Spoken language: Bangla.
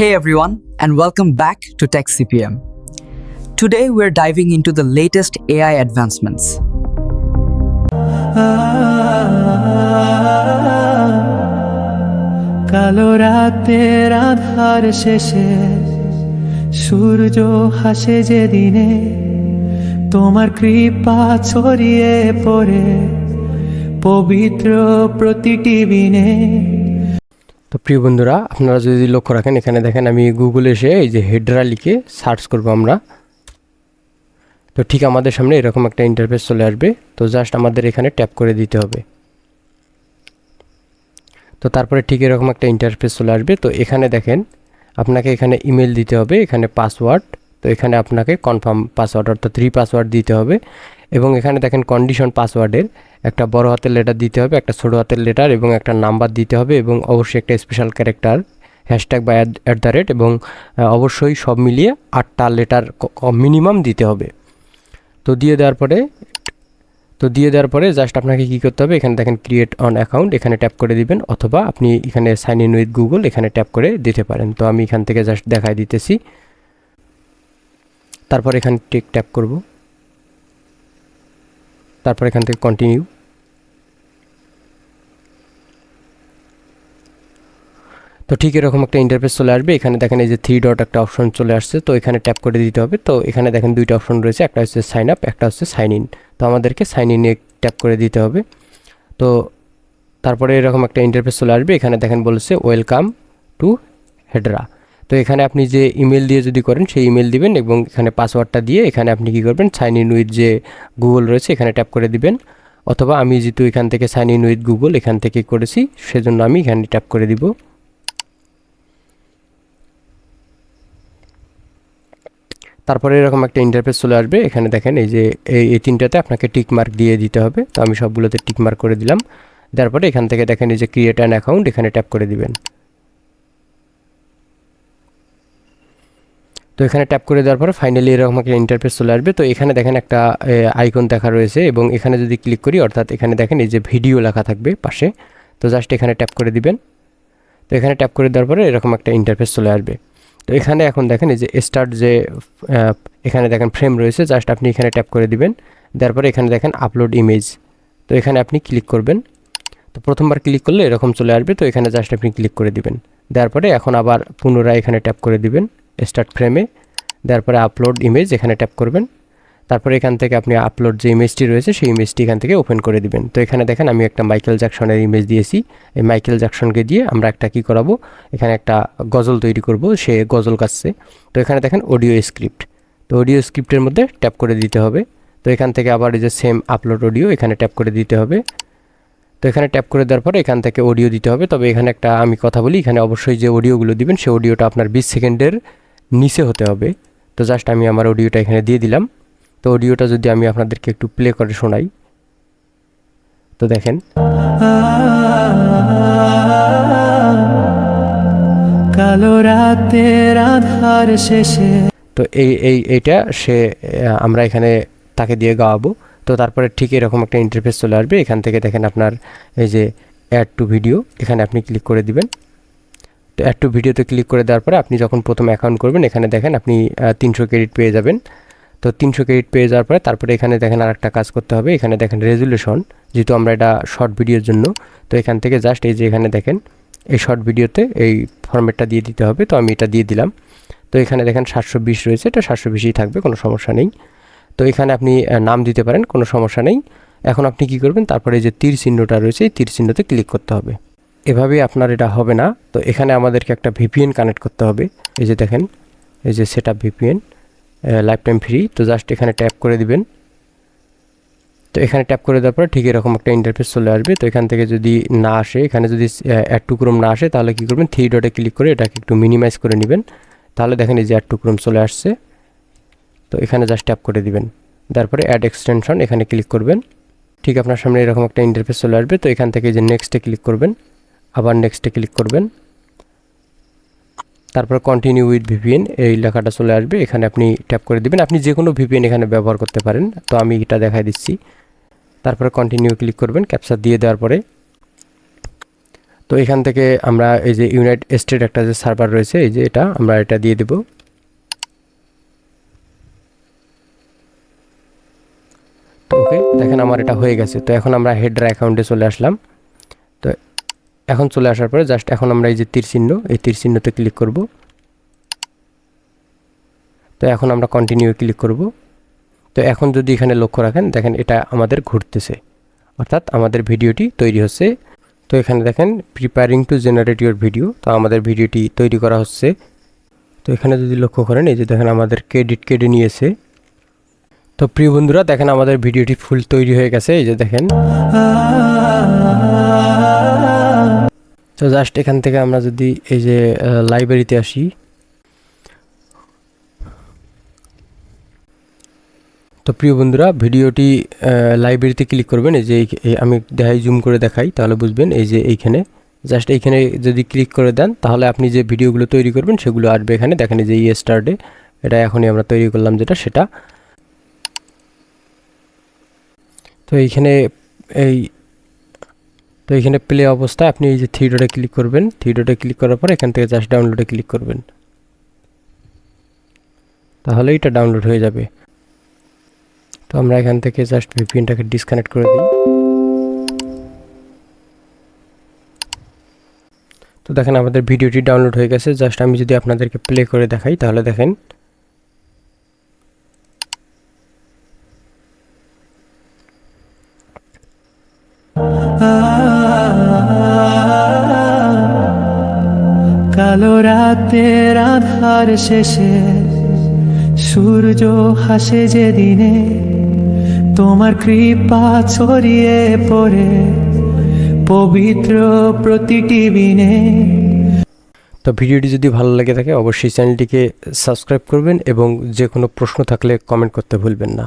Hey everyone, and welcome back to Tech CPM. Today we're diving into the latest AI advancements. কালো রাতের আধার শেষে সূর্য হাসে যে দিনে তোমার কৃপা ছড়িয়ে পড়ে পবিত্র প্রতিটি বিনে তো প্রিয় বন্ধুরা, আপনারা যদি লক্ষ্য রাখেন, এখানে দেখেন আমি গুগলে এসে এই যে হেডরা লিখে সার্চ করব আমরা। তো ঠিক আমাদের সামনে এরকম একটা ইন্টারফেস চলে আসবে। তো জাস্ট আমাদের এখানে ট্যাপ করে দিতে হবে। তো তারপরে ঠিক এরকম একটা ইন্টারফেস চলে আসবে। তো এখানে দেখেন, আপনাকে এখানে ইমেল দিতে হবে, এখানে পাসওয়ার্ড তো এখানে আপনাকে কনফার্ম পাসওয়ার্ড অর্থাৎ থ্রি পাসওয়ার্ড দিতে হবে এবং এখানে দেখেন কন্ডিশন পাসওয়ার্ডের একটা বড় হাতের লেটার দিতে হবে, একটা ছোটো হাতের লেটার এবং একটা নাম্বার দিতে হবে এবং অবশ্যই একটা স্পেশাল ক্যারেক্টার হ্যাশট্যাগ বা অ্যাট দ্য রেট এবং অবশ্যই সব মিলিয়ে আটটা লেটার মিনিমাম দিতে হবে। তো দিয়ে দেওয়ার পরে, তো দিয়ে দেওয়ার পরে জাস্ট আপনাকে কী করতে হবে, এখানে দেখেন ক্রিয়েট অন অ্যাকাউন্ট এখানে ট্যাপ করে দিবেন অথবা আপনি এখানে সাইন ইন উইথ গুগল এখানে ট্যাপ করে দিতে পারেন। তো আমি এখান থেকে জাস্ট দেখাই দিতেছি। তারপর এখানে টেক ট্যাপ করব। তারপর এখান থেকে কন্টিনিউ তো ঠিক এরকম একটা ইন্টারফেস চলে আসবে। এখানে দেখেন এই যে থ্রি ডট একটা অপশন চলে আসছে, তো এখানে ট্যাপ করে দিতে হবে। তো এখানে দেখেন দুইটা অপশন রয়েছে, একটা হচ্ছে সাইন আপ একটা হচ্ছে সাইন ইন তো আমাদেরকে সাইন ইনে ট্যাপ করে দিতে হবে। তো তারপরে এরকম একটা ইন্টারফেস চলে আসবে। এখানে দেখেন বলেছে ওয়েলকাম টু হেডরা তো এখানে আপনি যে ইমেল দিয়ে যদি করেন, সেই ইমেল দিবেন এবং এখানে পাসওয়ার্ডটা দিয়ে এখানে আপনি কী করবেন সাইন ইন উইথ যে গুগল রয়েছে, এখানে ট্যাপ করে দিবেন। অথবা আমি যেহেতু এখান থেকে সাইন ইন উইথ গুগল এখান থেকে করেছি, সেজন্য আমি এখানে ট্যাপ করে দিব। তারপরে এরকম একটা ইন্টারফেস চলে আসবে। এখানে দেখেন, এই যে এই তিনটাতে আপনাকে টিক মার্ক দিয়ে দিতে হবে। তো আমি সবগুলোতে টিক মার্ক করে দিলাম। দেওয়ার পরে এখান থেকে দেখেন, এই যে ক্রিয়েট অ্যান অ্যাকাউন্ট এখানে ট্যাপ করে দিবেন। তো এখানে ট্যাপ করে দেওয়ার পরে ফাইনালি এরকম একটা ইন্টারফেস চলে আসবে। তো এখানে দেখেন একটা আইকন দেখা রয়েছে এবং এখানে যদি ক্লিক করি, অর্থাৎ এখানে দেখেন এই যে ভিডিও লেখা থাকবে পাশে, তো জাস্ট এখানে ট্যাপ করে দিবেন। তো এখানে ট্যাপ করে দেওয়ার পরে এরকম একটা ইন্টারফেস চলে আসবে। তো এখানে এখন দেখেন এই যে স্টার্ট যে এখানে দেখেন ফ্রেম রয়েছে জাস্ট আপনি এখানে ট্যাপ করে দিবেন। দেওয়ার পরে এখানে দেখেন আপলোড ইমেজ তো এখানে আপনি ক্লিক করবেন। তো প্রথমবার ক্লিক করলে এরকম চলে আসবে। তো এখানে জাস্ট আপনি ক্লিক করে দিবেন। দেওয়ার পরে এখন আবার পুনরায় এখানে ট্যাপ করে দিবেন। স্টার্ট ফ্রেমে দেওয়ার পরে আপলোড ইমেজ এখানে ট্যাপ করবেন। তারপরে এখান থেকে আপনি আপলোড যে ইমেজটি রয়েছে, সেই ইমেজটি এখান থেকে ওপেন করে দিবেন। তো এখানে দেখেন, আমি একটা মাইকেল জ্যাকসনের ইমেজ দিয়েছি। এই মাইকেল জ্যাকসনকে দিয়ে আমরা একটা কি করাবো? এখানে একটা গজল তৈরি করব, সে গজল গাচ্ছে। তো এখানে দেখেন অডিও স্ক্রিপ্ট তো অডিও স্ক্রিপ্টের মধ্যে ট্যাপ করে দিতে হবে। তো এখান থেকে আবার এই যে সেম আপলোড অডিও এখানে ট্যাপ করে দিতে হবে। তো এখানে ট্যাপ করে দেওয়ার পরে এখান থেকে অডিও দিতে হবে। তবে এখানে একটা আমি কথা বলি, এখানে অবশ্যই যে অডিওগুলো দিবেন সেই অডিওটা আপনার বিশ সেকেন্ডের নিচে হতে হবে। তো জাস্ট আমি আমার অডিওটা এখানে দিয়ে দিলাম। তো অডিওটা যদি আমি আপনাদেরকে একটু প্লে করে শোনাই। তো দেখেন। কালো রাতের আধার শেষে। তো এই এই এইটা সে আমরা এখানে তাকে দিয়ে গাওয়াবো। তো তারপরে ঠিক এরকম একটা ইন্টারফেস চলে আসবে। এখান থেকে দেখেন আপনার এই যে অ্যাড টু ভিডিও এখানে আপনি ক্লিক করে দিবেন। তো অ্যাড টু ভিডিওতে ক্লিক করে দেওয়ার পরে আপনি যখন প্রথম অ্যাকাউন্ট করবেন, এখানে দেখেন আপনি তিনশো ক্রেডিট পেয়ে যাবেন। তো তিনশো ক্রেডিট পেয়ে যাওয়ার পরে তারপরে এখানে দেখেন আর একটা কাজ করতে হবে। এখানে দেখেন রেজুলেশন যেহেতু আমরা এটা শর্ট ভিডিওর জন্য, তো এখান থেকে জাস্ট এই যে এখানে দেখেন, এই শর্ট ভিডিওতে এই ফরম্যাটটা দিয়ে দিতে হবে। তো আমি এটা দিয়ে দিলাম। তো এখানে দেখেন সাতশো বিশ রয়েছে। এটা সাতশো বিশই থাকবে, কোনো সমস্যা নেই। তো এখানে আপনি নাম দিতে পারেন, কোনো সমস্যা নেই। এখন আপনি কি করবেন? তারপরে যে তীর চিহ্নটা রয়েছে, এই তীর চিহ্নতে ক্লিক করতে হবে। এভাবেই আপনার এটা হবে না। তো এখানে আমাদেরকে একটা ভিপিএন কানেক্ট করতে হবে। এই যে দেখেন, এই যে set up VPN lifetime free তো জাস্ট এখানে ট্যাপ করে দিবেন। তো এখানে ট্যাপ করে দেওয়ার পরে ঠিক এরকম একটা ইন্টারফেস চলে আসবে। তো এখান থেকে যদি না আসে, এখানে যদি অ্যাড টু ক্রোম না আসে, তাহলে কী করবেন? থ্রি ডটে ক্লিক করে এটাকে একটু মিনিমাইজ করে নেবেন। তাহলে দেখেন এই যে অ্যাড টু ক্রোম চলে আসছে। তো এখানে জাস্ট ট্যাপ করে দিবেন। তারপরে অ্যাড এক্সটেনশন এখানে ক্লিক করবেন। ঠিক আপনার সামনে এরকম একটা ইন্টারফেস চলে আসবে। তো এখান থেকে যে নেক্সটে ক্লিক করবেন। আবার নেক্সটে ক্লিক করবেন। তারপর কন্টিনিউ উইথ ভিপিএন এই লেখাটা চলে আসবে। এখানে আপনি ট্যাপ করে দিবেন। আপনি যে কোনো ভিপিএন এখানে ব্যবহার করতে পারেন। তো আমি এটা দেখাই দিচ্ছি। তারপরে কন্টিনিউ ক্লিক করবেন। ক্যাপচার দিয়ে দেওয়ার পরে। তো এখান থেকে আমরা এই যে ইউনাইটেড স্টেট একটা যে সার্ভার রয়েছে, এই যে এটা, আমরা এটা দিয়ে দেব। তো ওকে দেখেন আমার এটা হয়ে গেছে। তো এখন আমরা হেডার অ্যাকাউন্টে চলে আসলাম। এখন চলে আসার পরে জাস্ট এখন আমরা এই যে তীর চিহ্ন, এই তীর চিহ্নতে ক্লিক করব। তো এখন আমরা কন্টিনিউ ক্লিক করব। তো এখন যদি এখানে লক্ষ্য রাখেন, দেখেন এটা আমাদের ঘুরতেছে। অর্থাৎ আমাদের ভিডিওটি তৈরি হচ্ছে। তো এখানে দেখেন preparing to generate your video তো আমাদের ভিডিওটি তৈরি করা হচ্ছে। তো এখানে যদি লক্ষ্য করেন, এই যে দেখেন আমাদের ক্রেডিট কেটে নিয়েছে। তো প্রিয় বন্ধুরা, দেখেন আমাদের ভিডিওটি ফুল তৈরি হয়ে গেছে। এই যে দেখেন। তো জাস্ট এখান থেকে আমরা যদি এই যে লাইব্রেরিতে আসি। তো প্রিয় বন্ধুরা, ভিডিওটি লাইব্রেরিতে ক্লিক করবেন। এই যে আমি দেখাই জুম করে দেখাই, তাহলে বুঝবেন এই যে এইখানে। জাস্ট এইখানে যদি ক্লিক করে দেন, তাহলে আপনি যে ভিডিওগুলো তৈরি করবেন, সেগুলো আসবে এখানে। দেখেন যে ই স্টার্টে এটা এখনই আমরা তৈরি করলাম যেটা, সেটা। তো এইখানে এই তো এখানে প্লে অবস্থায় আপনি এই যে থ্রি ডটে ক্লিক করবেন। থ্রি ডটে ক্লিক করার পর এখান থেকে জাস্ট ডাউনলোডে ক্লিক করবেন। তাহলে এটা ডাউনলোড হয়ে যাবে। তো আমরা এখান থেকে জাস্ট ভিপিএনটাকে ডিসকানেক্ট করে দিই। তো দেখেন আমাদের ভিডিওটি ডাউনলোড হয়ে গেছে। জাস্ট আমি যদি আপনাদেরকে প্লে করে দেখাই, তাহলে দেখেন কালো রাতের আধার শেষে সূর্য হাসে যে দিনে তোমার কৃপা ছড়িয়ে পড়ে পবিত্র প্রতিটি বিনে তো ভিডিওটি যদি ভালো লাগে থাকে, অবশ্যই চ্যানেলটিকে সাবস্ক্রাইব করবেন এবং যে কোনো প্রশ্ন থাকলে কমেন্ট করতে ভুলবেন না।